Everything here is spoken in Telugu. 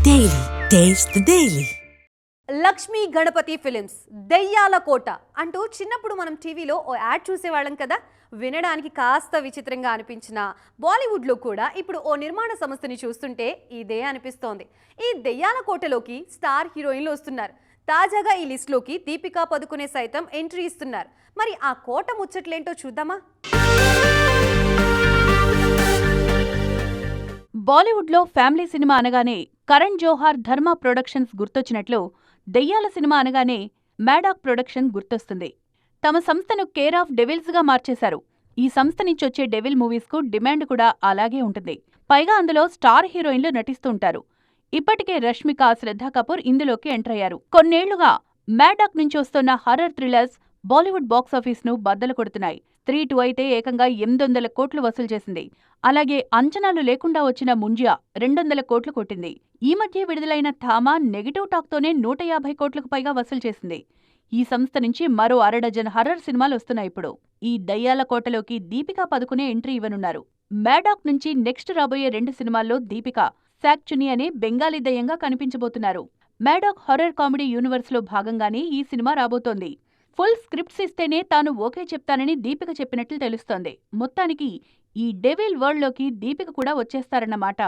Daily. Taste the Daily. Lakshmi Ganapathi films దెయ్యాల కోట అంటూ చిన్నప్పుడు మనం టీవీలో ఓ యాడ్ చూసేవాళ్ళం కదా? వినడానికి కాస్త విచిత్రంగా అనిపించిన బాలీవుడ్లో కూడా ఇప్పుడు ఓ నిర్మాణ సంస్థని చూస్తుంటే ఇదే అనిపిస్తోంది. ఈ దెయ్యాల కోటలోకి స్టార్ హీరోయిన్లు వస్తున్నారు. తాజాగా ఈ లిస్ట్లోకి దీపికా పదుకునే సైతం ఎంట్రీ ఇస్తున్నారు. మరి ఆ కోట ముచ్చట్లేంటో చూద్దామా? బాలీవుడ్లో ఫ్యామిలీ సినిమా అనగానే కరణ్ జోహార్ ధర్మ ప్రొడక్షన్స్ గుర్తొచ్చినట్లు దెయ్యాల సినిమా అనగానే మ్యాడాక్ ప్రొడక్షన్ గుర్తొస్తుంది. తమ సంస్థను కేర్ ఆఫ్ డెవిల్స్గా మార్చేశారు. ఈ సంస్థ నుంచి వచ్చే డెవిల్ మూవీస్కు డిమాండ్ కూడా అలాగే ఉంటుంది. పైగా అందులో స్టార్ హీరోయిన్లు నటిస్తూ ఉంటారు. ఇప్పటికే రష్మిక శ్రద్ధా కపూర్ ఇందులోకి ఎంటర్ అయ్యారు. కొన్నేళ్ళుగా మ్యాడాక్ నుంచి వస్తున్న హర్రర్ థ్రిల్లర్స్ బాలీవుడ్ బాక్సాఫీస్ను బద్దలు కొడుతున్నాయి. త్రీ టూ అయితే ఏకంగా ఎనిమిది వందల కోట్లు వసూలు చేసింది. అలాగే అంచనాలు లేకుండా వచ్చిన ముంజియా రెండొందల కోట్లు కొట్టింది. ఈ మధ్య విడుదలైన థామా నెగిటివ్ టాక్తోనే నూట యాభై కోట్లకు పైగా వసూలు చేసింది. ఈ సంస్థ నుంచి మరో అరడజన్ హర్రర్ సినిమాలు వస్తున్నాయి ఇప్పుడు. ఈ దయ్యాల కోటలోకి దీపికా పదుకునే ఎంట్రీ ఇవ్వనున్నారు. మ్యాడాక్ నుంచి నెక్స్ట్ రాబోయే రెండు సినిమాల్లో దీపిక శాక్చుని అనే బెంగాలీ దయ్యంగా కనిపించబోతున్నారు. మ్యాడాక్ హారర్ కామెడీ యూనివర్స్లో భాగంగానే ఈ సినిమా రాబోతోంది. ఫుల్ స్క్రిప్ట్స్ ఇస్తేనే తాను ఓకే చెప్తానని దీపిక చెప్పినట్లు తెలుస్తోంది. మొత్తానికి ఈ డెవిల్ వరల్డ్లోకి దీపిక కూడా వచ్చేస్తారన్నమాట.